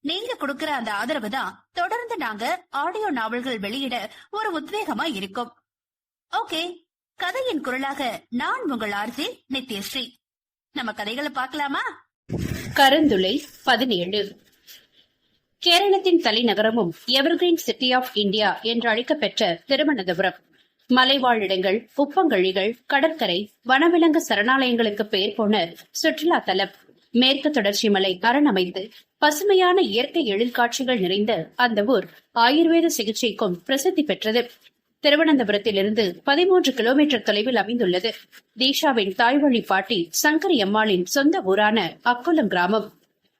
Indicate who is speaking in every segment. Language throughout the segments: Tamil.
Speaker 1: நீங்க கொடுக்கற அந்த ஆதரவு தான் தொடர்ந்து நாங்க ஆடியோ நாவல்கள் வெளியிட ஒரு உத்வேகமா இருக்கும். ஓகே கதையின் குரலாக நான் உங்கள் ஆர்ஜி நித்யஸ்ரீ. நம்ம கதைகளை பார்க்கலாமா?
Speaker 2: கருந்துளை பதினேழு. கேரளத்தின் தலைநகரமும் எவர்கிரீன் சிட்டி ஆஃப் இந்தியா என்று அழைக்கப்பெற்ற திருவனந்தபுரம். மலைவாழிடங்கள் உப்பங்கழிகள் கடற்கரை வனவிலங்கு சரணாலயங்களுக்கு பெயர் போன சுற்றுலா தலம் மேற்கு தொடர்ச்சி மலை அரணமைந்து பசுமையான இயற்கை எழில்காட்சிகள் நிறைந்த அந்த ஊர் ஆயுர்வேத சிகிச்சைக்கும் பிரசித்தி பெற்றது. திருவனந்தபுரத்திலிருந்து பதிமூன்று கிலோமீட்டர் தொலைவில் அமைந்துள்ளது. தீஷாவின் தாய்வழி பாட்டி சங்கரி அம்மாளின் சொந்த ஊரான அக்குளம் கிராமம்.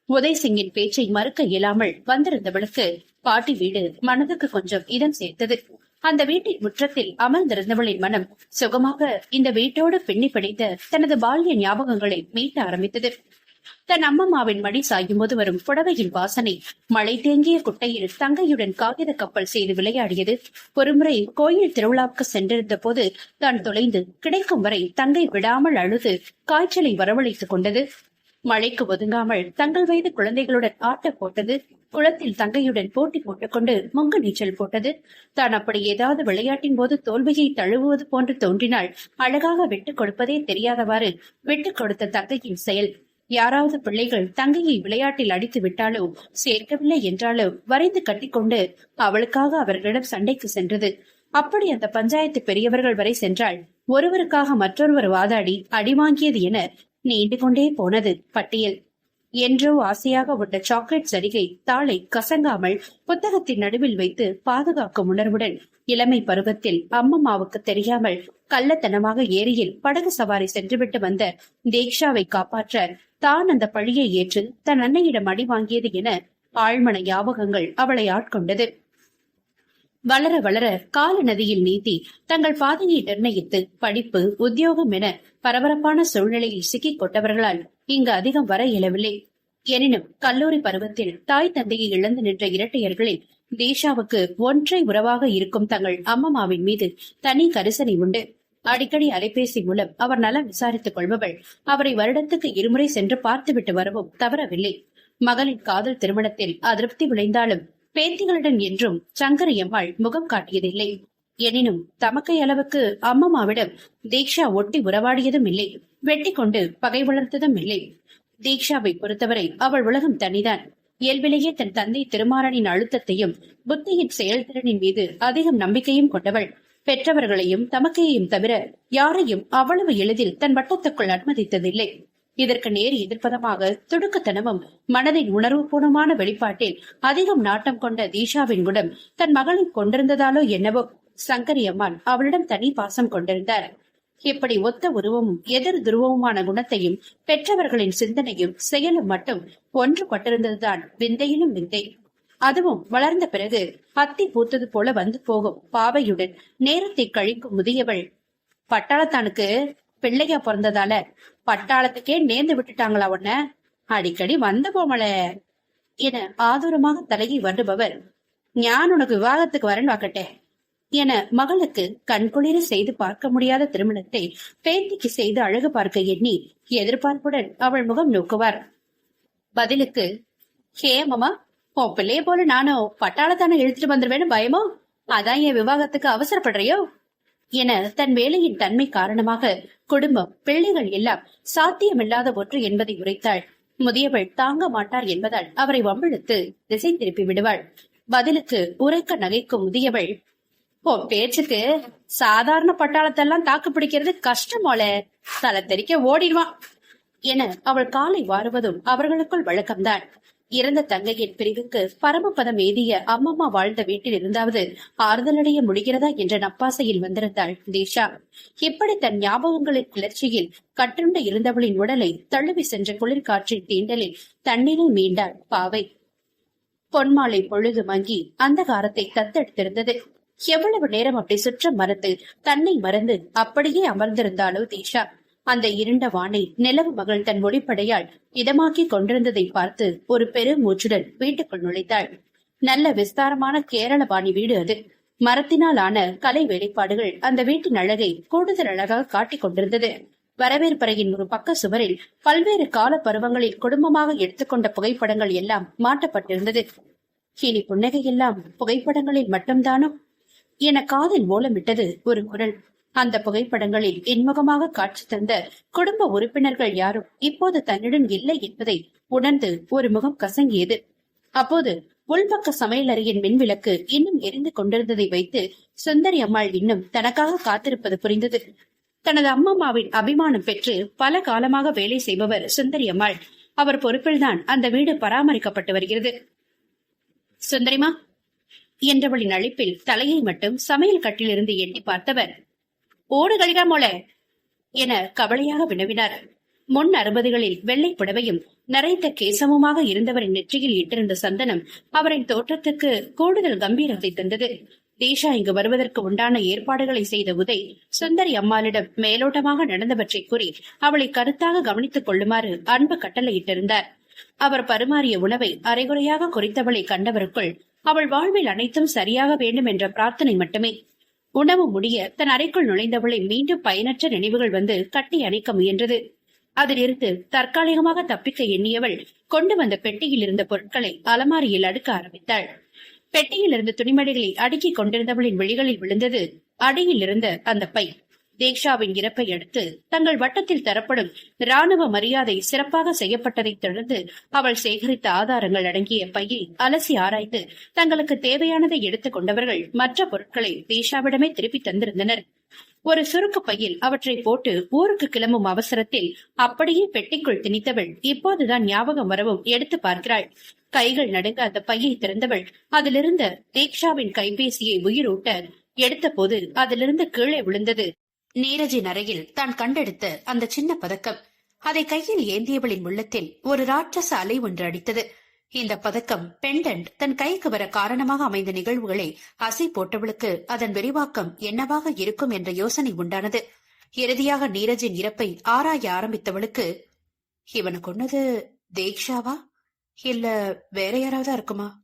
Speaker 2: உதய்சிங்கின் பேச்சை மறுக்க இயலாமல் வந்திருந்தவளுக்கு பாட்டி வீடு மனதுக்கு கொஞ்சம் இதம் சேர்த்தது. அந்த வீட்டின் முற்றத்தில் அமர்ந்திருந்தவளின் மனம் சுகமாக இந்த வீட்டோடு பின்னி பிடித்த தனது பால்ய ஞாபகங்களை மீட்ட ஆரம்பித்தது. தன் அம்மம்மாவின் மடி சாயும் போது வரும் புடவையின் வாசனை மழை தேங்கிய குட்டையில் தங்கையுடன் காகித கப்பல் செய்து விளையாடியது. ஒருமுறை கோயில் திருவிழாவுக்கு சென்றிருந்த போது தான் தொலைந்து கிடைக்கும் வரை தங்கை விடாமல் அழுது காய்ச்சலை வரவழைத்துக் கொண்டது. மழைக்கு ஒதுங்காமல் தங்கள் வயது குழந்தைகளுடன் ஆட்ட போட்டது. குளத்தில் தங்கையுடன் போட்டி போட்டுக்கொண்டு முங்கு நீச்சல் போட்டது. தான் அப்படி ஏதாவது விளையாட்டின் போது தோல்வியை தழுவுவது போன்று தோன்றினால் அழகாக விட்டுக் கொடுப்பதே தெரியாதவாறு விட்டுக் கொடுத்த தங்கையின் செயல். யாராவது பிள்ளைகள் தங்கையை விளையாட்டில் அடித்து விட்டாலோ சேர்க்கவில்லை என்றாலோ வரைந்து கட்டிக்கொண்டு அவளுக்காக அவர்களிடம் சண்டைக்கு சென்றது. அப்படி அந்த பஞ்சாயத்து பெரியவர்கள் வரை சென்றால் ஒருவருக்காக மற்றொருவர் வாதாடி அடி வாங்கியது என நீண்டு கொண்டே போனது பட்டியல். என்றோ ஆசையாக உள்ள சாக்லேட் சரிகை தாளை கசங்காமல் புத்தகத்தின் நடுவில் வைத்து பாதுகாக்கும் உணர்வுடன் இளமை பருவத்தில் அம்மம்மாவுக்கு தெரியாமல் கள்ளத்தனமாக ஏரியில் படகு சவாரி சென்றுவிட்டு வந்த தீக்ஷாவை காப்பாற்ற தான் அந்த பழியை ஏற்று தன் அன்னையிடம் அடி வாங்கியது என ஆழ்மன ஞாபகங்கள் அவளை ஆட்கொண்டது. வளர வளர கால நதியில் நீந்தி தங்கள் பாதையை நிர்ணயித்து படிப்பு உத்தியோகம் என பரபரப்பான சூழ்நிலையில் சிக்கிக் கொண்டவர்களால் இங்கு அதிகம் வர இயலவில்லை. எனினும் கல்லூரி பருவத்தில் தாய் தந்தையை இழந்து நின்ற இரட்டையர்களில் தேஷாவுக்கு ஒன்றை உறவாக இருக்கும் தங்கள் அம்மம்மாவின் மீது தனி கரிசனை உண்டு. அடிக்கடி அலைபேசி மூலம் அவர் நலம் விசாரித்துக் கொள்பவள். அவரை வருடத்துக்கு இருமுறை சென்று பார்த்துவிட்டு வரவும் தவறவில்லை. மகளின் காதல் திருமணத்தில் அதிருப்தி விளைந்தாலும் பேத்திகளுடன் என்றும் சங்கரியம்மாள் முகம் காட்டியதில்லை. எனினும் தமக்கை அளவுக்கு அம்மம்மாவிடம் தீக்ஷா ஒட்டி உறவாடியதும் இல்லை. வெட்டி கொண்டு பகை வளர்த்ததும் இல்லை. தீக்ஷாவை பொறுத்தவரை அவள் உலகம் தனிதான். இயல்பிலேயே தன் தந்தை திருமாறனின் அழுத்தத்தையும் புத்தியின் செயல்திறனின் மீது அதிகம் நம்பிக்கையும் கொண்டவள். பெற்றவர்களையும் தமக்கையையும் தவிர யாரையும் அவ்வளவு எளிதில் தன் வட்டத்துக்குள் அனுமதித்ததில்லை. இதற்கு நேர் எதிர்ப்பதமாக துடுக்கத்தனமும் மனதின் உணர்வுபூர்வமான வெளிப்பாட்டில் அதிகம் நாட்டம் கொண்ட தீஷாவின் குணம் தன் மகளை கொண்டிருந்ததாலோ என்னவோ சங்கரி அம்மான் அவளிடம் தனி பாசம் கொண்டிருந்தார். இப்படி ஒத்த உருவமும் எதிர் துருவமுமான குணத்தையும் பெற்றவர்களின் சிந்தனையும் செயலும் மட்டும் ஒன்றுபட்டிருந்ததுதான் விந்தையிலும் விந்தை. அதுவும் வளர்ந்த பிறகு பத்தி பூத்தது போல வந்து போகும் பாவையுடன் நேரத்தை கழிக்கும் முதியவள். பட்டாளத்தானுக்கு பிள்ளையா பிறந்ததால பட்டாளத்துக்கே நேர்ந்து விட்டுட்டாங்களா உன்ன? அடிக்கடி வந்த போமல என ஆதூரமாக தலையை வருபவர். ஞான் உனக்கு விவாகத்துக்கு வரன் வாக்கட்டே என மகளுக்கு கண்குளிர செய்து பார்க்க முடியாத திருமணத்தை பேத்திக்கு செய்து அழகு பார்க்க எண்ணி எதிர்பார்ப்புடன் அவள் முகம் நோக்குவார். பதிலுக்கு ஹேமமா உன் பிள்ளைய போல நானும் பட்டாளத்தானே இழுத்துட்டு வந்துருவேன்னு பயமோ? அதான் என் விவாகத்துக்கு அவசரப்படுறியோ? என தன் வேலையின் தன்மை காரணமாக குடும்பம் பிள்ளைகள் எல்லாம் சாத்தியமில்லாத ஒன்று என்பதை உரைத்தாள். முதியவள் தாங்க மாட்டார் என்பதால் அவரை வம்பிழுத்து திசை திருப்பி விடுவாள். பதிலுக்கு உரைக்க நகைக்கும் முதியவள் உன் பேச்சுக்கு சாதாரண பட்டாளத்தெல்லாம் தாக்கு பிடிக்கிறது கஷ்டமோல தலை தெறிக்க ஓடிடுவான் என அவள் காலை வாருவதும் அவர்களுக்குள் வழக்கம்தான். இறந்த தங்கையின் பிரிவுக்கு பரமபதம் ஏதிய அம்மம்மா வாழ்ந்த வீட்டில் இருந்தாவது ஆறுதலடைய முடிகிறதா என்ற நப்பாசையில் வந்திருந்தாள் தீஷா. இப்படி தன் ஞாபகங்களின் கிளர்ச்சியில் கட்டுண்டு இருந்தவளின் உடலை தழுவி சென்ற குளிர்காற்றின் தீண்டலில் தண்ணீரில் மீண்டாள் பாவை. பொன்மாலை பொழுது மங்கி அந்தகாரத்தை தத்தெடுத்திருந்தது. எவ்வளவு நேரம் அப்படி சுற்ற மறந்து தன்னை மறந்து அப்படியே அமர்ந்திருந்தாலோ தீஷா. அந்த இருண்ட வானை நிலவு மகள் தன் ஒளிப்படையால் இதமாக்கி கொண்டிருந்ததை பார்த்து ஒரு பெரு மூச்சுடன் வீட்டுக்குள் நுழைத்தாள் நல்ல விஸ்தாரமான கேரள பாணி வீடு அது. மரத்தினால் ஆன கலை வேலைப்பாடுகள் அந்த வீட்டின் அழகை கூடுதல் அழகாக காட்டிக் கொண்டிருந்தது. வரவேற்பறையின் ஒரு பக்க சுவரில் பல்வேறு கால பருவங்களில் குடும்பமாக எடுத்துக்கொண்ட புகைப்படங்கள் எல்லாம் மாட்டப்பட்டிருந்தது இனி புன்னகை எல்லாம் புகைப்படங்களில் மட்டும்தானோ? என காதில் மூலமிட்டது ஒரு குரல். அந்த புகைப்படங்களில் இன்முகமாக காட்சி தந்த குடும்ப உறுப்பினர்கள் யாரும் இப்போது தன்னுடன் இல்லை என்பதை உணர்ந்து ஒரு முகம் கசங்கியது. அப்போது உள்பக்க சமையலறையின் மின்விளக்கு இன்னும் எரிந்து கொண்டிருந்ததை வைத்து சுந்தரி அம்மாள் இன்னும் தனக்காக காத்திருப்பது புரிந்தது. தனது அம்மம்மாவின் அபிமானம் பெற்று பல காலமாக வேலை செய்பவர் சுந்தரி அம்மாள் அவர் பொறுப்பில்தான் அந்த வீடு பராமரிக்கப்பட்டு வருகிறது. சுந்தரிமா? என்றவளின் அழைப்பில் தலையை மட்டும் சமையல் கட்டிலிருந்து எண்ணி பார்த்தவர் ஓடு என கவலையாக வினவினார். முன் அறுபதுகளில் வெள்ளை புடவையும் நரைத்த கேசமுமாக இருந்தவரின் நெற்றியில் இட்டிருந்த சந்தனம் அவரின் தோற்றத்துக்கு கூடுதல் கம்பீரத்தை தந்தது. தீஷா இங்கு வருவதற்கு உண்டான ஏற்பாடுகளை செய்த உதை சுந்தரி அம்மாளிடம் மேலோட்டமாக நடந்தவற்றை கூறி அவளை கருத்தாக கவனித்துக் கொள்ளுமாறு அன்பு கட்டளையிட்டிருந்தார். அவர் பரிமாறிய உணவை அரைகுறையாக குறித்தவளை கண்டவருக்குள் அவள் வாழ்வில் அனைத்தும் சரியாக வேண்டும் என்ற பிரார்த்தனை மட்டுமே. உணவு முடிய தன் அறைக்குள் நுழைந்தவளை மீண்டும் பயனற்ற நினைவுகள் வந்து கட்டி அணைக்க முயன்றது. அதிலிருந்து தற்காலிகமாக தப்பிக்க எண்ணியவள் கொண்டு வந்த பெட்டியில் இருந்த பொருட்களை அலமாரியில் அடுக்க ஆரம்பித்தாள். பெட்டியில் இருந்த துணிமணிகளை அடுக்கிக் கொண்டிருந்தவளின் விழிகளில் விழுந்தது அடியில் இருந்த அந்த பை தேக்ஷாவின் இறப்பை அடுத்து தங்கள் வட்டத்தில் தரப்படும் ராணுவ மரியாதை சிறப்பாக செய்யப்பட்டதைத் தொடர்ந்து அவள் சேகரித்த ஆதாரங்கள் அடங்கிய பையை அலசி ஆராய்ந்து தங்களுக்கு தேவையானதை எடுத்துக் கொண்டவர்கள் மற்ற பொருட்களை தேஷாவிடமே திருப்பி தந்திருந்தனர். ஒரு சுருக்கு பையில் அவற்றை போட்டு ஊருக்கு கிளம்பும் அவசரத்தில் அப்படியே பெட்டிக்குள் திணித்தவள் இப்போதுதான் ஞாபகம் வரவும் எடுத்து பார்க்கிறாள். கைகள் நடுங்க அந்த பையை திறந்தவள் அதிலிருந்த தீக்ஷாவின் கைபேசியை உயிரூட்ட எடுத்தபோது அதிலிருந்து கீழே விழுந்தது. நீரஜின் அறையில் தான் கண்டெடுத்த அந்த சின்ன பதக்கம். அதை கையில் ஏந்தியவளின் உள்ளத்தில் ஒரு ராட்சச அலை ஒன்று அடித்தது. இந்த பதக்கம் பெண்டன்ட் தன் கைக்கு வர காரணமாக அமைந்த நிகழ்வுகளை அசை போட்டவளுக்கு அதன் விரிவாக்கம் என்னவாக இருக்கும் என்ற யோசனை உண்டானது. இறுதியாக நீரஜின் இறப்பை ஆராய ஆரம்பித்தவளுக்கு இவனை கொன்னது தேக்ஷாவா? இல்ல வேற யாராவது இருக்குமா?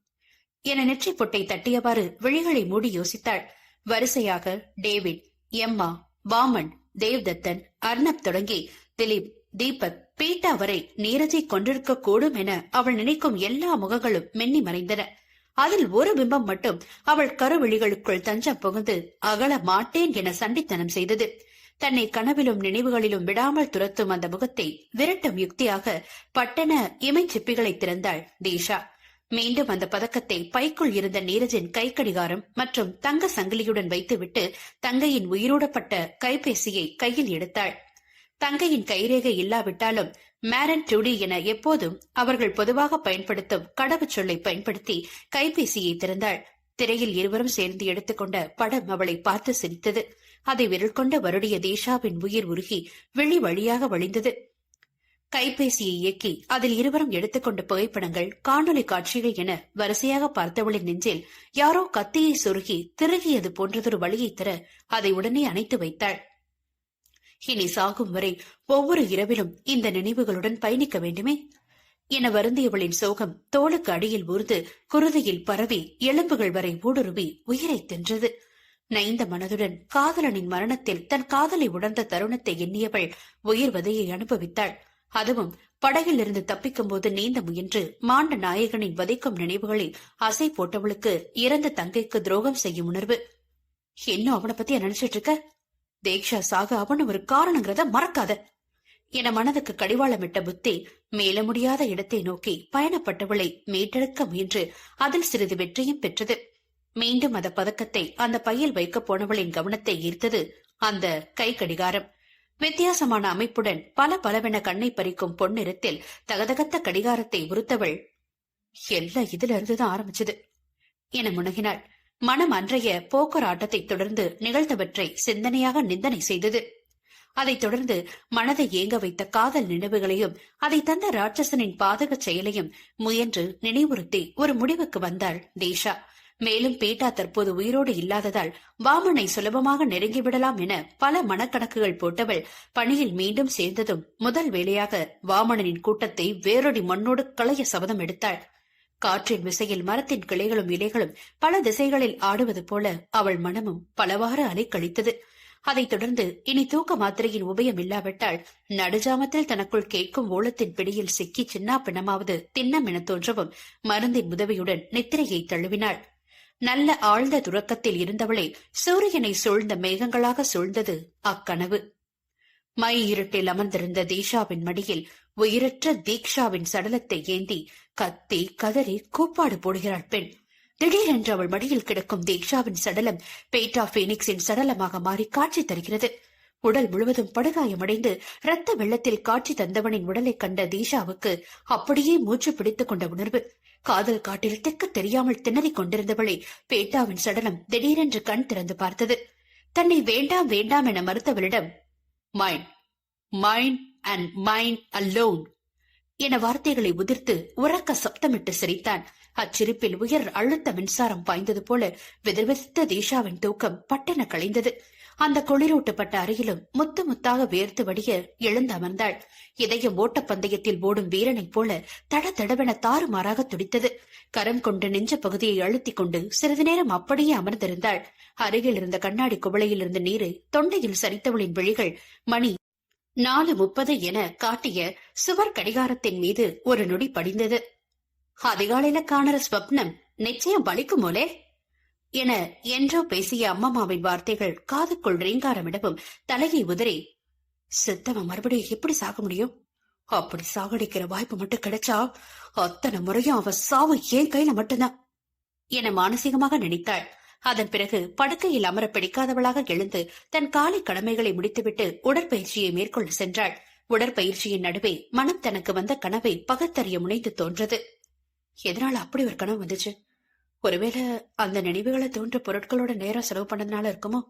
Speaker 2: என நெற்றி பொட்டை தட்டியவாறு விழிகளை மூடி யோசித்தாள். வரிசையாக டேவிட் எம்மா வாமன் தேவ்தத்தன் அர்ணப் தொடங்கி திலீப் தீபக் பீட்டா வரை நீரஜை கொண்டிருக்க கூடும் என அவள் நினைக்கும் எல்லா முகங்களும் மென்னி மறைந்தன. அதில் ஒரு பிம்பம் மட்டும் அவள் கருவிழிகளுக்குள் தஞ்சம் புகுந்து அகல மாட்டேன் என சண்டித்தனம் செய்தது. தன்னை கனவிலும் நினைவுகளிலும் விடாமல் துரத்தும் அந்த முகத்தை விரட்டும் யுக்தியாக பட்டென இமைச்சிப்பிகளை திறந்தாள் தீஷா. மீண்டும் அந்த பதக்கத்தை பைக்குள் இருந்த நீரஜின் கைக்கடிகாரம் மற்றும் தங்க சங்கிலியுடன் வைத்துவிட்டு தங்கையின் உயிரோடப்பட்ட கைபேசியை கையில் எடுத்தாள். தங்கையின் கைரேகை இல்லாவிட்டாலும் மேரன் டுடி என எப்போதும் அவர்கள் பொதுவாக பயன்படுத்தும் கடவுச்சொல்லை பயன்படுத்தி கைபேசியை திறந்தாள். திரையில் இருவரும் சேர்ந்து எடுத்துக்கொண்ட படம் அவளை பார்த்து சிரித்தது. அதை விரல் கொண்ட வருடிய தேஷாவின் உயிர் உருகி வெளி வழியாக வழிந்தது. கைபேசியை இயக்கி அதில் இருவரும் எடுத்துக்கொண்ட புகைப்படங்கள் காணொலி காட்சிகள் என வரிசையாக பார்த்தவளின் நெஞ்சில் யாரோ கத்தியை சொருகி திருகியது போன்றதொரு வழியை தர அதை உடனே அணைத்து வைத்தாள். இனி சாகும் வரை ஒவ்வொரு இரவிலும் இந்த நினைவுகளுடன் பயணிக்க வேண்டுமே? என வருந்தியவளின் சோகம் தோளுக்கு அடியில் ஊர்ந்து குருதியில் பரவி எலும்புகள் வரை ஊடுருவி உயிரை தின்றது. நைந்த மனதுடன் காதலனின் மரணத்தில் தன் காதலை உணர்ந்த தருணத்தை எண்ணியவள் உயிர் வதையை அனுபவித்தாள். அதுவும் படகிலிருந்து தப்பிக்கும்போது தப்பிக்கும் போது நீந்த முயன்று மாண்ட நாயகனின் வதைக்கும் நினைவுகளில் அசை போட்டவளுக்கு இறந்த தங்கைக்கு துரோகம் செய்யும் உணர்வு. இன்னும் அவனை பத்தி நினைச்சிட்டு இருக்க? தேக்ஷா சாக அவன் ஒரு காரணங்கிறத மறக்காத. என மனதுக்கு கடிவாளமிட்ட புத்தி மேல முடியாத இடத்தை நோக்கி பயணப்பட்டவளை மீட்டெடுக்க முயன்று அதில் சிறிது வெற்றியும் பெற்றது. மீண்டும் அந்த பதக்கத்தை அந்த பையில் வைக்கப் போனவளின் கவனத்தை ஈர்த்தது அந்த கை கடிகாரம் வித்தியாசமான அமைப்புடன் பல பலவென கண்ணை பறிக்கும் பொன்னிறத்தில் தகதகத்த கடிகாரத்தை உறுத்தவள். எல்லாம் இதுல இருந்துதான் ஆரம்பிச்சது. என முனகினாள். மனம் அன்றைய போக்கர் ஆட்டத்தை தொடர்ந்து நிகழ்ந்தவற்றை சிந்தனையாக நிந்தனை செய்தது. அதைத் தொடர்ந்து மனதை ஏங்க வைத்த காதல் நினைவுகளையும் அதை தந்த ராட்சசனின் பாதகச் செயலையும் முயன்று நினைவுறுத்தி ஒரு முடிவுக்கு வந்தாள் தேஷா. மேலும் பீட்டா தற்போது உயிரோடு இல்லாததால் வாமனை சுலபமாக நெருங்கிவிடலாம் என பல மனக்கணக்குகள் போட்டவள் பணியில் மீண்டும் சேர்ந்ததும் முதல் வேளையாக வாமனனின் கூட்டத்தை வேரொடி மண்ணோடு களைய சபதம் எடுத்தாள். காற்றின் விசையில் மரத்தின் கிளைகளும் இலைகளும் பல திசைகளில் ஆடுவது போல அவள் மனமும் பலவாறு அலைக்கழித்தது. அதைத் தொடர்ந்து இனி தூக்க மாத்திரையின் உபயம் இல்லாவிட்டால் நடுஜாமத்தில் தனக்குள் கேட்கும் ஓலத்தின் பிடியில் சிக்கி சின்னா பிணமாவது தின்னம் என தோன்றவும் மருந்தின் உதவியுடன் நித்திரையை தழுவினாள். நல்ல ஆழ்ந்த துறக்கத்தில் இருந்தவளை சூரியனை சூழ்ந்த மேகங்களாக சூழ்ந்தது அக்கனவு. மை இருட்டில் அமர்ந்திருந்த தீஷாவின் மடியில் உயிரற்ற தீக்ஷாவின் சடலத்தை ஏந்தி கத்தி கதறி கூப்பாடு போடுகிறாள் பெண். திடீரென்று அவள் மடியில் கிடக்கும் தீக்ஷாவின் சடலம் பேட்டா பீனிக்ஸின் சடலமாக மாறி காட்சி தருகிறது. உடல் முழுவதும் படுகாயமடைந்து இரத்த வெள்ளத்தில் காட்சி தந்தவனின் உடலை கண்ட தீஷாவுக்கு அப்படியே மூச்சு பிடித்துக் கொண்ட உணர்வு. காதல் காட்டில் தெக்க தெரியாமல் திணறிக் கொண்டிருந்தவளை பேட்டாவின் சடலம் திடீரென்று கண் திறந்து பார்த்தது. தன்னை வேண்டாம் வேண்டாம் என மறுத்தவளிடம் mind mind and mind alone என வார்த்தைகளை உதிர்த்து உறக்க சப்தமிட்டு சிரித்தான். அச்சிரிப்பில் உயர் அழுத்த மின்சாரம் பாய்ந்தது போல விதவித்த தீஷாவின் தூக்கம் பட்டென களைந்தது அந்த குளிரூட்டப்பட்ட அறையிலும் முத்து முத்தாக வேர்த்து வடிய எழுந்து அமர்ந்தாள் இதயம் ஓட்டப்பந்தயத்தில் ஓடும் வீரனைப் போல தட தடவென தாறுமாறாக துடித்தது. கரம் கொண்டு நெஞ்ச பகுதியை அழுத்திக் கொண்டு சிறிது நேரம் அப்படியே அமர்ந்திருந்தாள். அருகில் இருந்த கண்ணாடி குவளையில் இருந்த நீரை தொண்டையில் சரித்தவளின் விழிகள் மணி நாலு முப்பது என காட்டிய சுவர் கடிகாரத்தின் மீது ஒரு நொடி படிந்தது. அதிகாலையில காணற ஸ்வப்னம் நிச்சயம் பலிக்குமோலே? என என்றோ பேசிய அம்மம்மாவின் வார்த்தைகள் காதுக்குள் ரீங்காரமிடவும் தலையை உதறி சித்தவன் மறுபடியும் எப்படி சாக முடியும்? அப்படி சாகடிக்கிற வாய்ப்பு மட்டும் கிடைச்சா அத்தனை முறையும் அவ சாவு ஏன் கையில மட்டும்தான் என மானசீகமாக நினைத்தாள். அதன் பிறகு படுக்கையில் அமர பிடிக்காதவளாக எழுந்து தன் காலை கடமைகளை முடித்துவிட்டு உடற்பயிற்சியை மேற்கொள்ள சென்றாள். உடற்பயிற்சியின் நடுவே மனம் தனக்கு வந்த கனவை பகத்தறிய முனைந்து தோன்றது. எதனால அப்படி ஒரு கனவு வந்துச்சு? ஒருவேளை அந்த நினைவுகளை தோன்ற பொருட்களோட நேரம் செலவு பண்ணதுனால இருக்குமோ?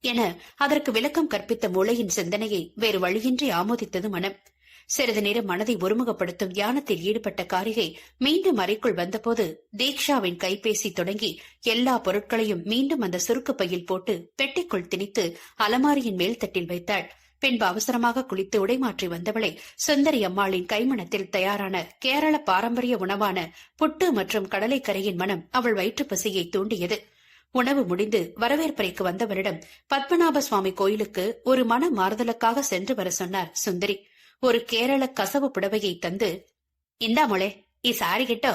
Speaker 2: என அதற்கு விளக்கம் கற்பித்த மூளையின் சிந்தனையை வேறு வழியின்றி ஆமோதித்தது மனம். சிறிது நேரம் மனதை ஒருமுகப்படுத்தும் தியானத்தில் ஈடுபட்ட காரிகை மீண்டும் அறைக்குள் வந்தபோது தீக்ஷாவின் கைபேசி தொடங்கி எல்லா பொருட்களையும் மீண்டும் அந்த சுருக்கு பையில் போட்டு பெட்டிக்குள் திணித்து அலமாரியின் மேல் தட்டில் வைத்தாள். பின்பு அவசரமாக குளித்து உடை மாற்றி வந்தவளை சுந்தரி அம்மாளின் கைமணத்தில் தயாரான கேரள பாரம்பரிய உணவான புட்டு மற்றும் கடலைக்கரையின் மனம் அவள் வயிற்று பசியை தூண்டியது. உணவு முடிந்து வரவேற்பறைக்கு வந்தவரிடம் பத்மநாப சுவாமி கோயிலுக்கு ஒரு மன மாறுதலுக்காக சென்று வர சொன்னார் சுந்தரி. ஒரு கேரள கசவு புடவையை தந்து இந்தாமொளே இ சாரி கிட்டோ?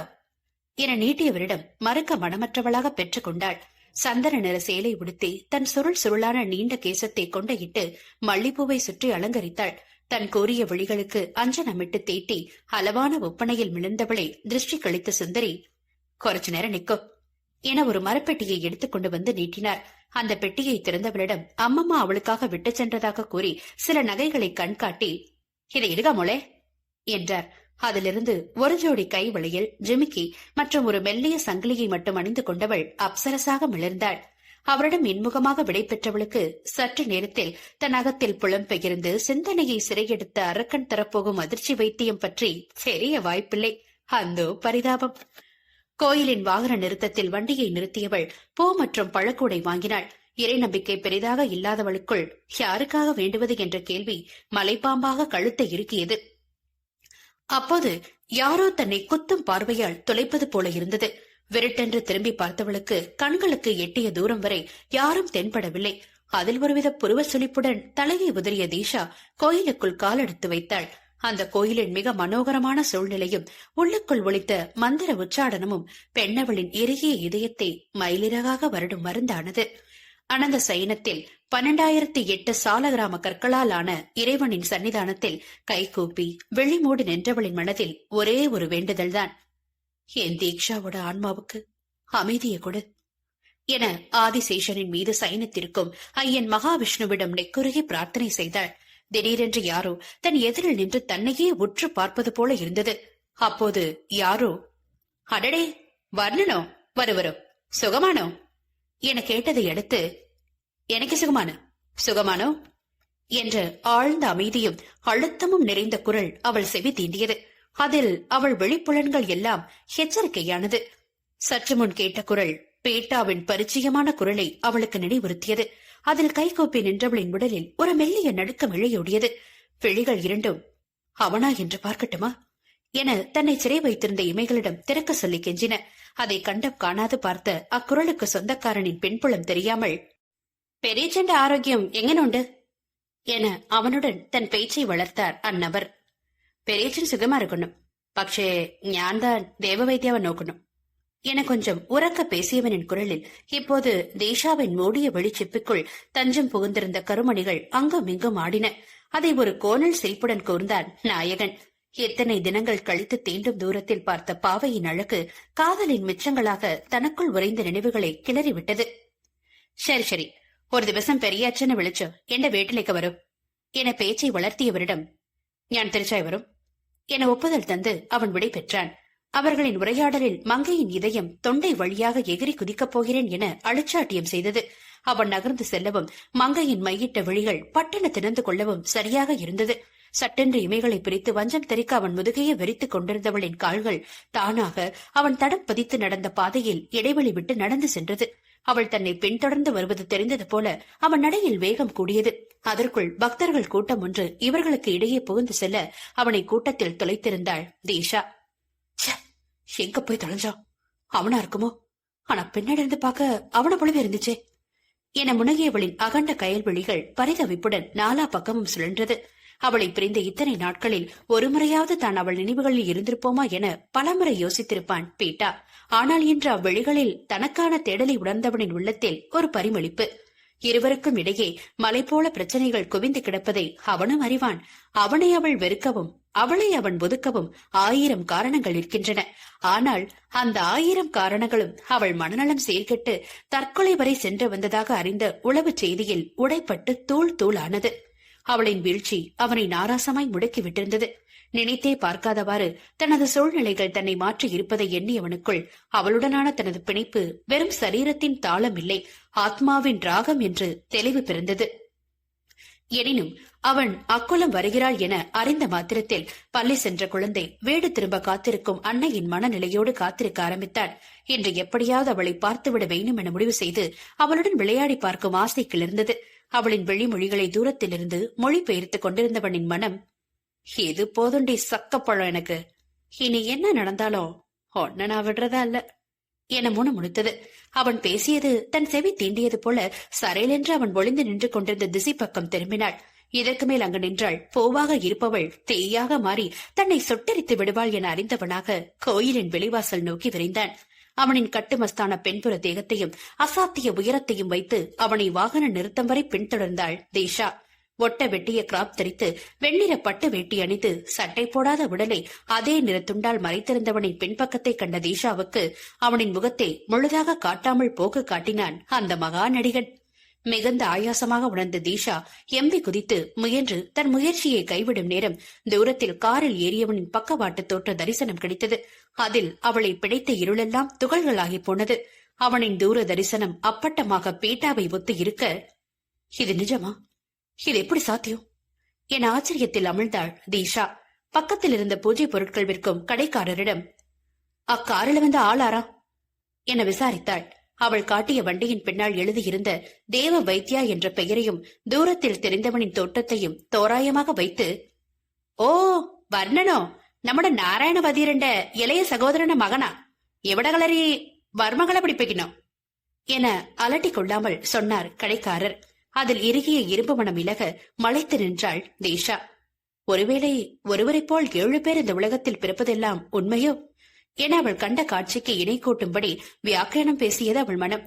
Speaker 2: என நீட்டியவரிடம் மறுக்க மனமற்றவளாக பெற்றுக் கொண்டாள். சந்தன நிற சேலை உடுத்தி தன் சுருள் சுருளான நீண்ட கேசத்தை கொண்டையிட்டு மல்லிப்பூவை சுற்றி அலங்கரித்தாள். தன் கூறிய விழிகளுக்கு அஞ்சனமிட்டு தீட்டி அளவான ஒப்பனையில் மிளந்தவளை திருஷ்டி கழித்த சுந்தரி கொஞ்ச நேரம் நிக்கோ என ஒரு மரப்பெட்டியை எடுத்துக்கொண்டு வந்து நீட்டினார். அந்த பெட்டியை திறந்தவளிடம் அம்மம்மா அவளுக்காக விட்டு சென்றதாக கூறி சில நகைகளை கண்காட்டி இதை எடுக மொளே என்றார். அதிலிருந்து ஒரு ஜோடி கை வளையல் ஜிமிக்கி மற்றும் ஒரு மெல்லிய சங்கிலியை மட்டும் அணிந்து கொண்டவள் அப்சரசாக மிளர்ந்தாள். அவரிடம் இன்முகமாக விடைபெற்றவளுக்கு சற்று நேரத்தில் தன் அகத்தில் புலம்பெயர்ந்து சிந்தனையை சிறையெடுத்த அரக்கன் தரப்போகும் அதிர்ச்சி வைத்தியம் பற்றி பெரிய வாய்ப்பில்லை. அந்தோ பரிதாபம். கோயிலின் வாகன நிறுத்தத்தில் வண்டியை நிறுத்தியவள் பூ மற்றும் பழக்கூடை வாங்கினாள். இறை நம்பிக்கை பெரிதாக இல்லாதவளுக்குள் யாருக்காக வேண்டுவது என்ற கேள்வி மலைப்பாம்பாக கழுத்தை இறுக்கியது. அப்போது யாரோ தன்னை குத்தும் பார்வையால் துளைப்பது போல இருந்தது. விரட்டென்று திரும்பி பார்த்தவளுக்கு கண்களுக்கு எட்டிய தூரம் வரை யாரும் தென்படவில்லை. அதில் ஒருவித புருவ சுழிப்புடன் தலையை உதறிய தீஷா கோயிலுக்குள் காலெடுத்து வைத்தாள். அந்த கோயிலின் மிக மனோகரமான சூழ்நிலையும் உள்ளுக்குள் ஒழித்த மந்திர உச்சாடனமும் பெண்ணவளின் இறுகிய இதயத்தை மயிலிறகாக வருடும் மருந்தானது. அனந்த சைனத்தில் பன்னெண்டாயிரத்தி எட்டு சாலகிராம கற்களால் ஆன இறைவனின் சன்னிதானத்தில் கைகூப்பி வெளிமூடி நின்றவளின் மனதில் ஒரே ஒரு வேண்டுதல்தான் என் தீக்ஷாவோட ஆன்மாவுக்கு அமைதியை கொடு. என ஆதிசேஷனின் மீது சைனத்திற்கும் ஐயன் மகாவிஷ்ணுவிடம் நெக்குருகி பிரார்த்தனை செய்தாள். திடீரென்று யாரோ தன் எதிரில் நின்று தன்னையே உற்று பார்ப்பது போல இருந்தது. அப்போது யாரோ அடடே வர்ணனோ வருவரோ சுகமானோ? என கேட்டதை அடுத்து எனக்கு சுகமான சுகமானோ? என்ற ஆழ்ந்த அமைதியும் அழுத்தமும் நிறைந்த குரல் அவள் செவி தீண்டியது. அதில் அவள் வெளிப்புலன்கள் எல்லாம் எச்சரிக்கையானது. சற்று முன் கேட்ட குரல் பேட்டாவின் பரிச்சயமான குரலை அவளுக்கு நினைவுறுத்தியது. அதில் கைகோப்பி நின்றவளின் உடலில் ஒரு மெல்லிய நடுக்கம் இழையோடியது. விழிகள் இரண்டும் அவனா என்று பார்க்கட்டுமா? என தன்னை சிறை வைத்திருந்த இமைகளிடம் திறக்க சொல்லி கெஞ்சின. அதை கண்டம் காணாது பார்த்த அக்குரலுக்கு சொந்தக்காரனின் பெண்புலம் தெரியாமல் பெரியச்சண்ட ஆரோக்கியம் எங்கனுண்டு என அவனுடன் தன் பேச்சை வளர்த்தார் அந்நபர் பெரியச்சன் சுகமா இருக்கணும் പക്ഷേ ഞാൻ தான் தேவ வைத்தியாவை நோக்கணும் என கொஞ்சம் உறக்க பேசியவனின் குரலில் இப்போது தேஷாவின் மூடிய வெளிச்சிப்புக்குள் தஞ்சம் புகுந்திருந்த கருமணிகள் அங்கும் இங்கும் ஆடின அதை ஒரு கோணல் சிரிப்புடன் கூர்ந்தான் நாயகன் எத்தனை தினங்கள் கழித்து தீண்டும் தூரத்தில் பார்த்த பாவையின் அழகு காதலின் மிச்சங்களாக தனக்குள் உறைந்த நினைவுகளை கிளறிவிட்டது சரி சரி ஒரு ദിവസം പെരിയാച്ചനെ വിളിച്ചു എന്റെ വീട്ടിലേക്ക് വരും என பேச்சை வளர்த்தியவரிடம் ஞான் திருச்சாய் வரும் என ஒப்புதல் தந்து அவன் விடை பெற்றான் அவர்களின் உரையாடலில் மங்கையின் இதயம் தொண்டை வழியாக எகிரி குதிக்கப் போகிறேன் என அழுச்சாட்டியம் செய்தது அவன் நகர்ந்து செல்லவும் மங்கையின் மையிட்ட விழிகள் பட்டென திறந்து கொள்ளவும் சரியாக இருந்தது சட்டென்று இமைகளை பிரித்து வஞ்சம் தெறிக்க அவன் முதுகையை வெறித்துக் கொண்டிருந்தவளின் கால்கள் தானாக அவன் தடம் பதித்து நடந்த பாதையில் இடைவெளி விட்டு நடந்து சென்றது. அவள் தன்னை பின்தொடர்ந்து வருவது தெரிந்தது போல அவன் நடையில் வேகம் கூடியது. அதற்குள் பக்தர்கள் கூட்டம் ஒன்று இவர்களுக்கு இடையே புகுந்து செல்ல அவனை கூட்டத்தில் தொலைத்திருந்தாள் தீஷா. எங்க போய் தொலைஞ்சான் அவனா இருக்குமோ? ஆனா பின்னாடி இருந்து பார்க்க அவன போலவே இருந்துச்சே. என முனகியவளின் அகண்ட கயல்வெளிகள் பரிதவிப்புடன் நாலா பக்கமும் சுழன்றது. அவளை பிரிந்த இத்தனை நாட்களில் ஒருமுறையாவது தான் அவள் நினைவுகளில் இருந்திருப்போமா என பலமுறை யோசித்திருப்பான் பீட்டா. ஆனால் இன்று அவ்விழிகளில் தனக்கான தேடலை உணர்ந்தவனின் உள்ளத்தில் ஒரு பரிமளிப்பு. இருவருக்கும் இடையே மலை போல பிரச்சனைகள் குவிந்து கிடப்பதை அவனும் அறிவான். அவனை அவள் வெறுக்கவும் அவளை அவன் ஒதுக்கவும் ஆயிரம் காரணங்கள் இருக்கின்றன. ஆனால் அந்த ஆயிரம் காரணங்களும் அவள் மனநலம் செயல்கெட்டு தற்கொலை வரை சென்று வந்ததாக அறிந்த உளவுச் செய்தியில் உடைப்பட்டு தூள் தூளானது. அவளின் வீழ்ச்சி அவனை நாராசமாய் முடக்கி விட்டிருந்தது. நினைத்தே பார்க்காதவாறு தனது சூழ்நிலைகள் தன்னை மாற்றி இருப்பதை எண்ணியவனுக்குள் அவளுடனான தனது பிணைப்பு வெறும் சரீரத்தின் தாளம் இல்லை ஆத்மாவின் ராகம் என்று தெளிவு பிறந்தது. எனினும் அவன் அக்குலம் வருகிறாள் என அறிந்த மாத்திரத்தில் பள்ளி சென்ற குழந்தை வீடு திரும்ப காத்திருக்கும் அன்னையின் மனநிலையோடு காத்திருக்க ஆரம்பித்தான் இன்று எப்படியாவது அவளை பார்த்துவிட வேண்டும் என முடிவு செய்து அவளுடன் விளையாடி பார்க்கும் ஆசை கிளர்ந்தது அவளின் வெளிமொழிகளை தூரத்திலிருந்து மொழிபெயர்த்துக் கொண்டிருந்தவனின் மனம் இது போதுண்டி சக்கப்பழம் எனக்கு. இனி என்ன நடந்தாலும் ஒன்ன நான் விடுறதா இல்ல. என முணுமுணுத்தது. அவன் பேசியது தன் செவி தீண்டியது போல சரையிலென்று அவன் ஒளிந்து நின்று கொண்டிருந்த திசை பக்கம் திரும்பினாள். இதற்கு மேல் அங்கு நின்றாள். பூவாக இருப்பவள் தேயாக மாறி தன்னை சொட்டரித்து விடுவாள் என அறிந்தவனாக கோயிலின் வெளிவாசல் நோக்கி விரைந்தான். அவனின் கட்டுமஸ்தான பெண்புற தேகத்தையும் அசாத்திய உயரத்தையும் வைத்து அவனை வாகன நிறுத்தம் வரை பின்தொடர்ந்தாள் தேஷா. ஒட்ட வெட்டிய கிராப் தரித்து வெண்ணிற பட்டு வேட்டி அணிந்து சட்டை போடாத உடலை அதே நிறத்துண்டால் மறைத்திருந்தவனின் பின்பக்கத்தை கண்ட தீஷாவுக்கு அவனின் முகத்தை முழுதாக காட்டாமல் போக்கு காட்டினான் அந்த மகா நடிகன். மிகுந்த ஆயாசமாக உணர்ந்த தீஷா எம்பி குதித்து முயன்று தன் முயற்சியை கைவிடும் நேரம் தூரத்தில் காரில் ஏறியவனின் பக்கவாட்டு தோற்ற தரிசனம் கிடைத்தது. அதில் அவளை பிடித்த இருளெல்லாம் துகள்களாகி போனது. அவனின் தூர தரிசனம் அப்பட்டமாக பீட்டாவை ஒத்து இருக்க இது நிஜமா? இது எப்படி சாத்தியம்? என ஆச்சரியத்தில் அமிழ்ந்தாள் தீஷா. பக்கத்தில் இருந்த பூஜை பொருட்கள் விற்கும் கடைக்காரரிடம் அக்காரில் வந்த ஆளாரா? என விசாரித்தாள். அவள் காட்டிய வண்டியின் பின்னால் எழுதியிருந்த தேவ வைத்யா என்ற பெயரையும் தூரத்தில் தெரிந்தவனின் தோட்டத்தையும் தோராயமாக வைத்து ஓ வர்ணனோ നമ്മുടെ നാരായണ വധീരന്റെ ഇളയ സഹോദരന മകനാ എവിടെ കളരി വർമ്മകളെ പിടിപ്പിക്കണോ என அலட்டிக் கொள்ளாமல் சொன்னார் கடைக்காரர் அதில் இறுகிய இரும்பு மனம் இலக மலைத்து நின்றாள் தேஷா ஒருவேளை ஒருவரைப் போல் ஏழு பேர் இந்த உலகத்தில் பிறப்பதெல்லாம் உண்மையோ என அவள் கண்ட காட்சிக்கு இணை கூட்டும்படி வியாக்கியானம் பேசியது அவள் மனம்.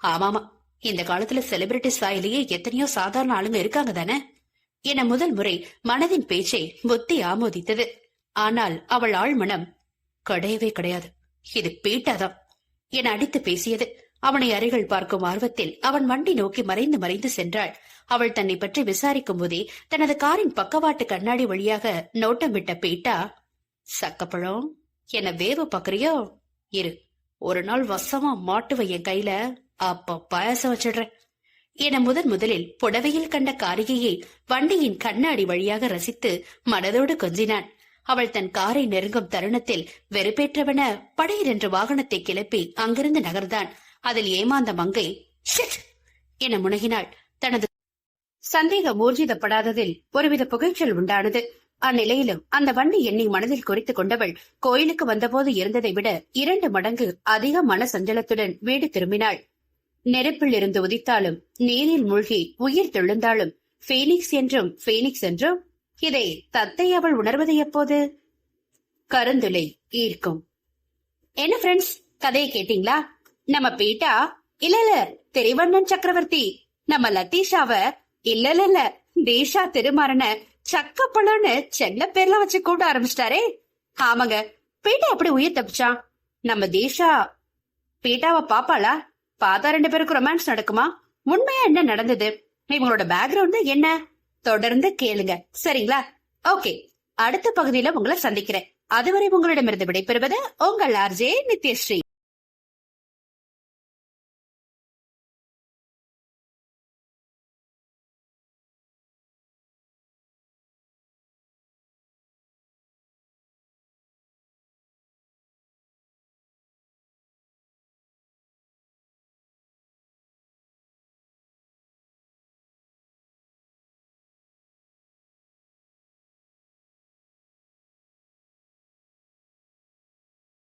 Speaker 2: ஆமாமா இந்த காலத்துல செலிபிரிட்டி சாயிலேயே எத்தனையோ சாதாரண ஆளுங்க இருக்காங்க தானே? என முதல் முறை மனதின் பேச்சை புத்தி ஆமோதித்தது. ஆனால் அவள் ஆள் மனம் கிடையவே கிடையாது இது பீட்டாதான் என அடித்து பேசியது. அவனை அருகில் பார்க்கும் ஆர்வத்தில் அவன் வண்டி நோக்கி மறைந்து மறைந்து சென்றாள். அவள் தன்னை பற்றி விசாரிக்கும் போதே தனது காரின் பக்கவாட்டு கண்ணாடி வழியாக நோட்டம் விட்ட பீட்டா சக்கப்பழம் என்ன வேவ பாக்குறியோ இரு. ஒரு நாள் வசமா மாட்டுவ என் கையில அப்ப பாயசம் வச்சிடுறேன். என முதன் முதலில் புடவையில் கண்ட காரிகையை வண்டியின் கண்ணாடி வழியாக ரசித்து மனதோடு கொஞ்சினான். அவள் தன் காரை நெருங்கும் தருணத்தில் வெறுப்பேற்றவன படையிரென்று வாகனத்தை கிளப்பி அங்கிருந்து நகர்ந்தான். அதில் ஏமாந்த மங்கை என முனகினாள். தனது சந்தேகம் ஊர்ஜிதப்படாததில் ஒருவித புகைச்சல் உண்டானது. அந்நிலையிலும் அந்த வண்டி எண்ணி மனதில் குறித்துக் கொண்டவள் கோயிலுக்கு வந்தபோது இருந்ததை விட இரண்டு மடங்கு அதிக மன சஞ்சலத்துடன் வீடு திரும்பினாள். நெருப்பில் இருந்து உதித்தாலும் நீரில் மூழ்கி உயிர் தெழுந்தாலும் ஃபீனிக்ஸ் என்றும் ஃபீனிக்ஸ் என்றும்? இதை தத்தை அவள் உணர்வது எப்போது? கருந்துளை ஈர்க்கும். என்ன ஃப்ரெண்ட்ஸ் கதையை கேட்டீங்களா? நம்ம பீட்டா? இல்ல இல்ல திரிவண்ணன் சக்கரவர்த்தி. நம்ம லத்தீஷாவ? இல்ல இல்ல இல்ல தேஷா திருமாறன சக்கப்பழம்னு செல்ல பேர்லாம் வச்சு கூட்ட ஆரம்பிச்சிட்டாரே. ஆமாங்க. பீட்டா எப்படி உயிர் தப்பிச்சான் நம்ம தேஷா பீட்டாவ பாப்பாளா? பார்த்தா ரெண்டு பேருக்கு ரொமான்ஸ் நடக்குமா? உண்மையா என்ன நடந்தது? இவங்களோட பேக்ரவுண்ட் என்ன? தொடர்ந்து கேளுங்க. சரிங்களா? ஓகே. அடுத்த பகுதியில உங்களை சந்திக்கிறேன். அதுவரை உங்களிடமிருந்து விடைபெறுவது உங்கள் ஆர்ஜே நித்யஸ்ரீ.